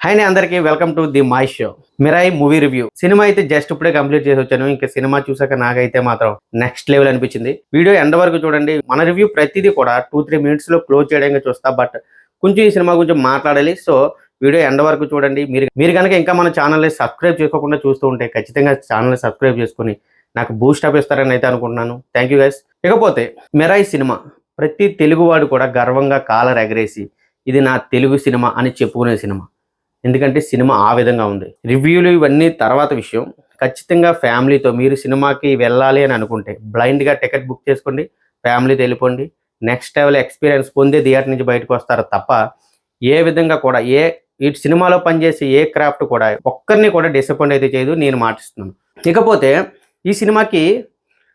Hi అండి అందరికీ welcome to the my show Mirai movie review cinema అయితే just ఇప్పుడే కంప్లీట్ చేసి వచ్చాను. ఇంకా సినిమా చూసాక నాకైతే మాత్రం నెక్స్ట్ లెవెల్ అనిపించింది. వీడియో ఎండ్ వరకు చూడండి. మన రివ్యూ ప్రతిదీ కూడా టూ త్రీ మినిట్స్లో క్లోజ్ చేయడానికి చూస్తా. బట్ కొంచెం ఈ సినిమా గురించి మాట్లాడాలి. సో వీడియో ఎండ వరకు చూడండి. మీరు మీరు కనుక ఇంకా మన ఛానల్ని సబ్స్క్రైబ్ చేసుకోకుండా చూస్తూ ఉంటే ఖచ్చితంగా ఛానల్ని సబ్స్క్రైబ్ చేసుకుని నాకు బూస్ట్ అప్ ఇస్తారని అయితే అనుకుంటున్నాను. థ్యాంక్ యూ గైస్ ఇకపోతే మిరాయి సినిమా ప్రతి తెలుగువాడు కూడా గర్వంగా కాలర్ ఎగరేసి ఇది నా తెలుగు సినిమా అని చెప్పుకునే సినిమా ఎందుకంటే సినిమా ఆ విధంగా ఉంది. రివ్యూలు ఇవన్నీ తర్వాత విషయం. ఖచ్చితంగా ఫ్యామిలీతో మీరు సినిమాకి వెళ్ళాలి అని అనుకుంటే బ్లైండ్గా టికెట్ బుక్ చేసుకోండి ఫ్యామిలీతో వెళ్ళిపోండి. నెక్స్ట్ లెవెల్ ఎక్స్పీరియన్స్ పొందే థియేటర్ నుంచి బయటకు వస్తారు తప్ప ఏ విధంగా కూడా ఏ ఈ సినిమాలో పనిచేసే ఏ క్రాఫ్ట్ కూడా ఒక్కరిని కూడా డిసప్పాయింట్ అయితే చేయదు నేను మాటిస్తున్నాను. ఇకపోతే ఈ సినిమాకి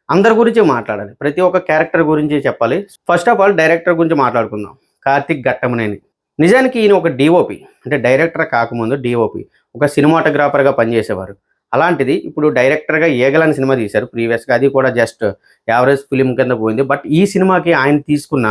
అందరి గురించి మాట్లాడాలి. ప్రతి ఒక్క క్యారెక్టర్ గురించి చెప్పాలి. ఫస్ట్ ఆఫ్ ఆల్ డైరెక్టర్ గురించి మాట్లాడుకుందాం. కార్తిక్ ఘట్టమనేని. నిజానికి ఈయన ఒక డిఓపి అంటే డైరెక్టర్ కాకముందు డిఓపి ఒక సినిమాటోగ్రాఫర్గా పనిచేసేవారు. అలాంటిది ఇప్పుడు డైరెక్టర్గా ఏగలని సినిమా తీశారు. ప్రీవియస్గా అది కూడా జస్ట్ యావరేజ్ ఫిలిం కింద పోయింది. బట్ ఈ సినిమాకి ఆయన తీసుకున్న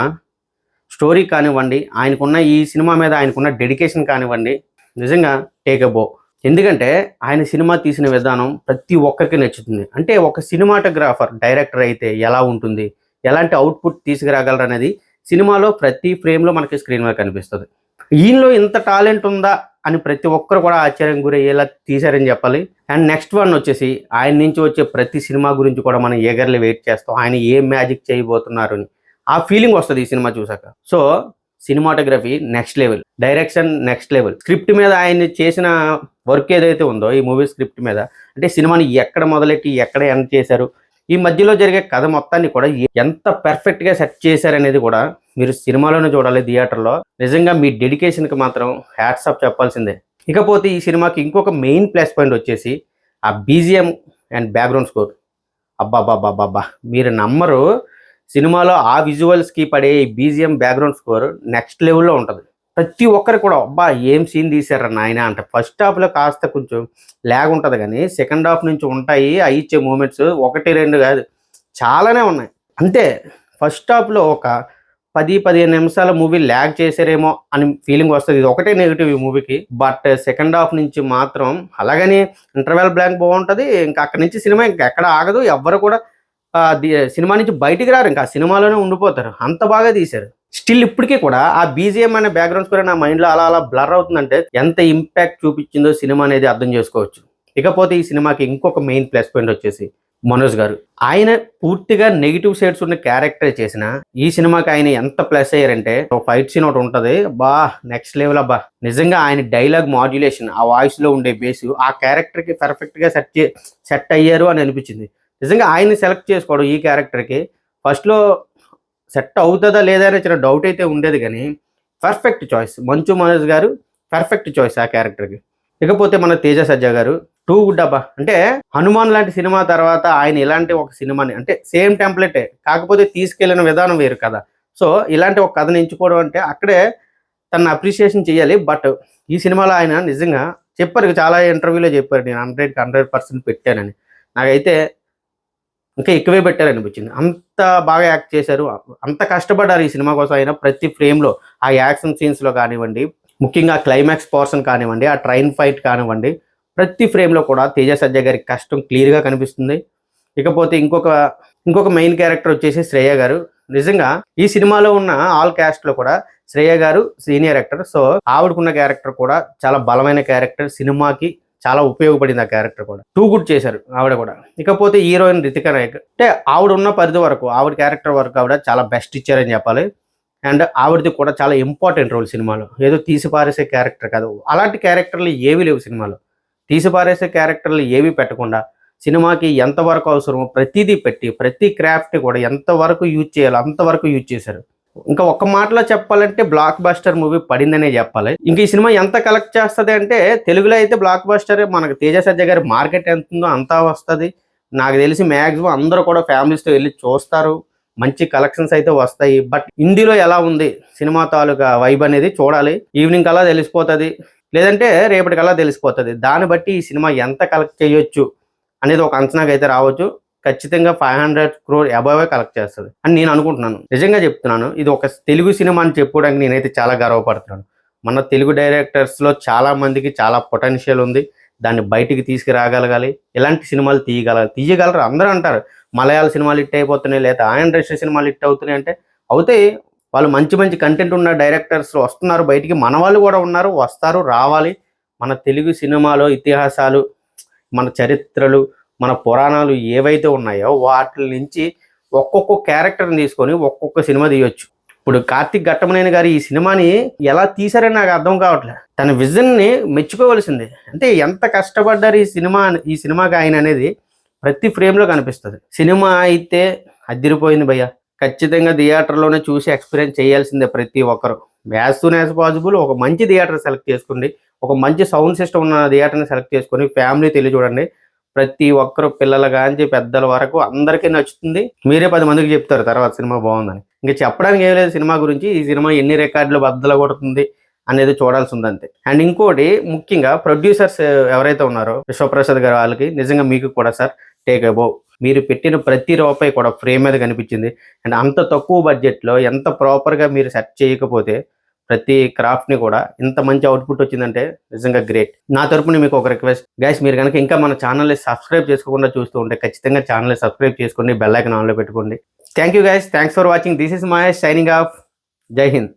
స్టోరీ కానివ్వండి ఆయనకున్న ఈ సినిమా మీద ఆయనకున్న డెడికేషన్ కానివ్వండి నిజంగా టేక్ అబో ఎందుకంటే ఆయన సినిమా తీసిన విధానం ప్రతి ఒక్కరికి నచ్చుతుంది. అంటే ఒక సినిమాటోగ్రాఫర్ డైరెక్టర్ అయితే ఎలా ఉంటుంది? ఎలాంటి అవుట్పుట్ తీసుకురాగలరు అనేది సినిమాలో ప్రతి ఫ్రేమ్లో మనకి స్క్రీన్ మీద కనిపిస్తుంది. ఈయనలో ఇంత టాలెంట్ ఉందా అని ప్రతి ఒక్కరు కూడా ఆశ్చర్యం గురయ్యేలా తీశారని చెప్పాలి. అండ్ నెక్స్ట్ వన్ వచ్చేసి ఆయన నుంచి వచ్చే ప్రతి సినిమా గురించి కూడా మనం ఏగర్లీ వెయిట్ చేస్తాం. ఆయన ఏ మ్యాజిక్ చేయబోతున్నారు అని. ఆ ఫీలింగ్ వస్తుంది ఈ సినిమా చూసాక. So cinematography next level. Direction next level. Script మీద ఆయన చేసిన వర్క్ ఏదైతే ఉందో ఈ మూవీ స్క్రిప్ట్ మీద అంటే సినిమాని ఎక్కడ మొదలెట్టి ఎక్కడ ఎండ్ చేశారు ఈ మధ్యలో జరిగే కథ మొత్తాన్ని కూడా ఎంత పెర్ఫెక్ట్గా సెట్ చేశారనేది కూడా మీరు సినిమాలోనే చూడాలి థియేటర్లో నిజంగా మీ డెడికేషన్కి మాత్రం హ్యాట్స్ ఆఫ్ చెప్పాల్సిందే. ఇకపోతే ఈ సినిమాకి ఇంకొక మెయిన్ ప్లస్ పాయింట్ వచ్చేసి ఆ బీజిఎం అండ్ బ్యాక్గ్రౌండ్ స్కోర్ అబ్బాబ్బాబ్బాబ్బా మీరు నమ్మరు సినిమాలో ఆ విజువల్స్కి పడే ఈ బీజిఎం బ్యాక్గ్రౌండ్ స్కోర్ నెక్స్ట్ లెవెల్లో ఉంటుంది. ప్రతి ఒక్కరు కూడా అబ్బా ఏం సీన్ తీశారా నాయన? అంటే ఫస్ట్ హాఫ్లో కాస్త కొంచెం ల్యాగ్ ఉంటుంది కానీ సెకండ్ హాఫ్ నుంచి ఉంటాయి అవి ఇచ్చే మూమెంట్స్ ఒకటి రెండు కాదు. చాలానే ఉన్నాయి. అంతే ఫస్ట్ హాఫ్లో ఒక పది పదిహేను నిమిషాల మూవీ ల్యాగ్ చేశారేమో అని ఫీలింగ్ వస్తుంది. ఇది ఒకటే నెగిటివ్ ఈ మూవీకి. బట్ సెకండ్ హాఫ్ నుంచి మాత్రం అలాగని ఇంటర్వెల్ బ్లాంక్ బాగుంటుంది. ఇంకా అక్కడి నుంచి సినిమా ఇంకా ఎక్కడ ఆగదు. ఎవ్వరు కూడా సినిమా నుంచి బయటికి రారు. ఇంకా సినిమాలోనే ఉండిపోతారు. అంత బాగా తీశారు. స్టిల్ ఇప్పటికీ కూడా ఆ బీజిఎం అనే బ్యాక్గ్రౌండ్ కూడా నా మైండ్లో అలా అలా బ్లర్ అవుతుందంటే ఎంత ఇంపాక్ట్ చూపించిందో సినిమా అనేది అర్థం చేసుకోవచ్చు. ఇకపోతే ఈ సినిమాకి ఇంకొక మెయిన్ ప్లస్ పాయింట్ వచ్చేసి మనోజ్ గారు. ఆయన పూర్తిగా నెగిటివ్ సైడ్స్ ఉన్న క్యారెక్టర్ చేసిన ఈ సినిమాకి ఆయన ఎంత ప్లస్ అయ్యారంటే ఒక ఫైట్ సీన్ ఒకటి ఉంటుంది. బా నెక్స్ట్ లెవెల్ అబ్బా. నిజంగా ఆయన డైలాగ్ మాడ్యులేషన్ ఆ వాయిస్లో ఉండే బేస్ ఆ క్యారెక్టర్కి పర్ఫెక్ట్గా సెట్ సెట్ అయ్యారు అని అనిపించింది. నిజంగా ఆయన్ని సెలెక్ట్ చేసుకోవడం ఈ క్యారెక్టర్కి ఫస్ట్లో సెట్ అవుతుందా లేదా అనే చిన్న డౌట్ అయితే ఉండేది కానీ పర్ఫెక్ట్ చాయిస్ మంచు మనోజ్ గారు పర్ఫెక్ట్ చాయిస్ ఆ క్యారెక్టర్కి ఇకపోతే మన తేజ సజ్జా గారు టూ గుడ్ అబ్బా అంటే హనుమాన్ లాంటి సినిమా తర్వాత ఆయన ఇలాంటి ఒక సినిమాని అంటే సేమ్ టెంప్లెటే కాకపోతే తీసుకెళ్ళిన విధానం వేరు కదా. సో ఇలాంటి ఒక కథను ఎంచుకోవడం అంటే అక్కడే తన అప్రిషియేషన్ చేయాలి. బట్ ఈ సినిమాలో ఆయన నిజంగా చెప్పారు. చాలా ఇంటర్వ్యూలో చెప్పారు. నేను హండ్రెడ్కి హండ్రెడ్ పర్సెంట్ పెట్టానని. నాకైతే ఇంకా ఎక్కువే పెట్టారు అనిపించింది అంత బాగా యాక్ట్ చేశారు. అంత కష్టపడ్డారు ఈ సినిమా కోసం అయినా ప్రతి ఫ్రేమ్లో ఆ యాక్షన్ సీన్స్లో కానివ్వండి ముఖ్యంగా క్లైమాక్స్ పోర్షన్ కానివ్వండి ఆ ట్రైన్ ఫైట్ కానివ్వండి ప్రతి ఫ్రేమ్లో కూడా తేజ సజ్జ గారి కష్టం క్లియర్గా కనిపిస్తుంది. ఇకపోతే ఇంకొక ఇంకొక మెయిన్ క్యారెక్టర్ వచ్చేసి శ్రేయ గారు. నిజంగా ఈ సినిమాలో ఉన్న ఆల్ క్యాస్ట్లో కూడా శ్రేయ గారు సీనియర్ యాక్టర్ సో ఆవిడకున్న క్యారెక్టర్ కూడా చాలా బలమైన క్యారెక్టర్ సినిమాకి చాలా ఉపయోగపడింది ఆ క్యారెక్టర్ కూడా. టూ గుడ్ చేశారు ఆవిడ కూడా. ఇకపోతే హీరోయిన్ రితికా నాయక్. అంటే ఆవిడ ఉన్న పరిధి వరకు ఆవిడ క్యారెక్టర్ వరకు ఆవిడ చాలా బెస్ట్ ఇచ్చారని చెప్పాలి. అండ్ ఆవిడది కూడా చాలా ఇంపార్టెంట్ రోల్ సినిమాలో. ఏదో తీసి పారేసే క్యారెక్టర్ కాదు. అలాంటి క్యారెక్టర్లు ఏవి లేవు సినిమాలో. తీసి పారేసే క్యారెక్టర్లు ఏవి పెట్టకుండా సినిమాకి ఎంతవరకు అవసరమో ప్రతిదీ పెట్టి ప్రతి క్రాఫ్ట్ కూడా ఎంతవరకు యూజ్ చేయాలో అంతవరకు యూజ్ చేశారు. ఇంకా ఒక్క మాటలో చెప్పాలంటే బ్లాక్ బస్టర్ మూవీ పడిందనే చెప్పాలి. ఇంకా ఈ సినిమా ఎంత కలెక్ట్ చేస్తుంది అంటే తెలుగులో అయితే బ్లాక్ బస్టర్ మనకు తేజ సజ్జ గారి మార్కెట్ ఎంత ఉందో అంతా వస్తుంది. నాకు తెలిసి మ్యాక్సిమం అందరూ కూడా ఫ్యామిలీస్తో వెళ్ళి చూస్తారు. మంచి కలెక్షన్స్ అయితే వస్తాయి. బట్ హిందీలో ఎలా ఉంది సినిమా తాలూకా వైబ్ అనేది చూడాలి. ఈవినింగ్ కల్లా తెలిసిపోతుంది. లేదంటే రేపటికల్లా తెలిసిపోతుంది. దాన్ని బట్టి ఈ సినిమా ఎంత కలెక్ట్ చేయొచ్చు అనేది ఒక అంచనాకైతే రావచ్చు. ఖచ్చితంగా five hundred crore above collect చేస్తుంది. అని నేను అనుకుంటున్నాను. నిజంగా చెప్తున్నాను ఇది ఒక తెలుగు సినిమా అని చెప్పుకోవడానికి నేనైతే చాలా గర్వపడుతున్నాను. మన తెలుగు డైరెక్టర్స్లో చాలా మందికి చాలా పొటెన్షియల్ ఉంది. దాన్ని బయటికి తీసుకురాగలగాలి. ఇలాంటి సినిమాలు తీయగల తీయగలరు అందరూ అంటారు. మలయాళ సినిమాలు హిట్ అయిపోతున్నాయి లేదా ఆయన ఇండస్ట్రీ సినిమాలు హిట్ అవుతున్నాయి అంటే అవుతాయి వాళ్ళు మంచి మంచి కంటెంట్ ఉన్న డైరెక్టర్స్ వస్తున్నారు బయటికి. మన వాళ్ళు కూడా ఉన్నారు వస్తారు రావాలి. మన తెలుగు సినిమాలో ఇతిహాసాలు మన చరిత్రలు మన పురాణాలు ఏవైతే ఉన్నాయో వాటి నుంచి ఒక్కొక్క క్యారెక్టర్ని తీసుకొని ఒక్కొక్క సినిమా తీయొచ్చు. ఇప్పుడు కార్తిక్ ఘట్టమనేని గారు ఈ సినిమాని ఎలా తీశారని నాకు అర్థం కావట్లేదు. తన విజన్ని మెచ్చుకోవలసిందే. అంటే ఎంత కష్టపడ్డారు ఈ సినిమా ఈ సినిమాకి ఆయన అనేది ప్రతి ఫ్రేమ్లో కనిపిస్తుంది. సినిమా అయితే అదిరిపోయింది భయ్య. ఖచ్చితంగా థియేటర్లోనే చూసి ఎక్స్పీరియన్స్ చేయాల్సిందే ప్రతి ఒక్కరు. యాజ్ సూన్ యాజ్ పాసిబుల్ ఒక మంచి థియేటర్ సెలెక్ట్ చేసుకోండి. ఒక మంచి సౌండ్ సిస్టమ్ ఉన్న థియేటర్ని సెలెక్ట్ చేసుకొని ఫ్యామిలీ తెలియ చూడండి ప్రతి ఒక్కరు పిల్లల కాంచి పెద్దల వరకు అందరికీ నచ్చుతుంది. మీరే పది మందికి చెప్తారు తర్వాత సినిమా బాగుందని. ఇంకా చెప్పడానికి ఏం లేదు సినిమా గురించి ఈ సినిమా ఎన్ని రికార్డులు బద్దలు కొడుతుంది అనేది చూడాల్సి ఉంది అంతే అండ్ ఇంకోటి ముఖ్యంగా ప్రొడ్యూసర్స్ ఎవరైతే ఉన్నారో విశ్వప్రసాద్ గారు వాళ్ళకి నిజంగా మీకు కూడా సార్ టేక్ అబౌ మీరు పెట్టిన ప్రతి రూపాయి కూడా ఫ్రేమ్ మీద కనిపించింది. అండ్ అంత తక్కువ బడ్జెట్లో ఎంత ప్రాపర్గా మీరు సెట్ చేయకపోతే ప్రతి క్రాఫ్ట్ని కూడా ఇంత మంచి అవుట్పుట్ వచ్చిందంటే నిజంగా గ్రేట్ నా తరపున మీకు ఒక రిక్వెస్ట్ గైస్ మీరు కనుక ఇంకా మన ఛానల్ని సబ్స్క్రైబ్ చేసుకోకుండా చూస్తూ ఉంటే ఖచ్చితంగా ఛానల్ని సబ్స్క్రైబ్ చేసుకోండి బెల్ ఐకన్ ఆన్లో పెట్టుకోండి. Thank you guys thanks for watching this is my signing off Jai Hind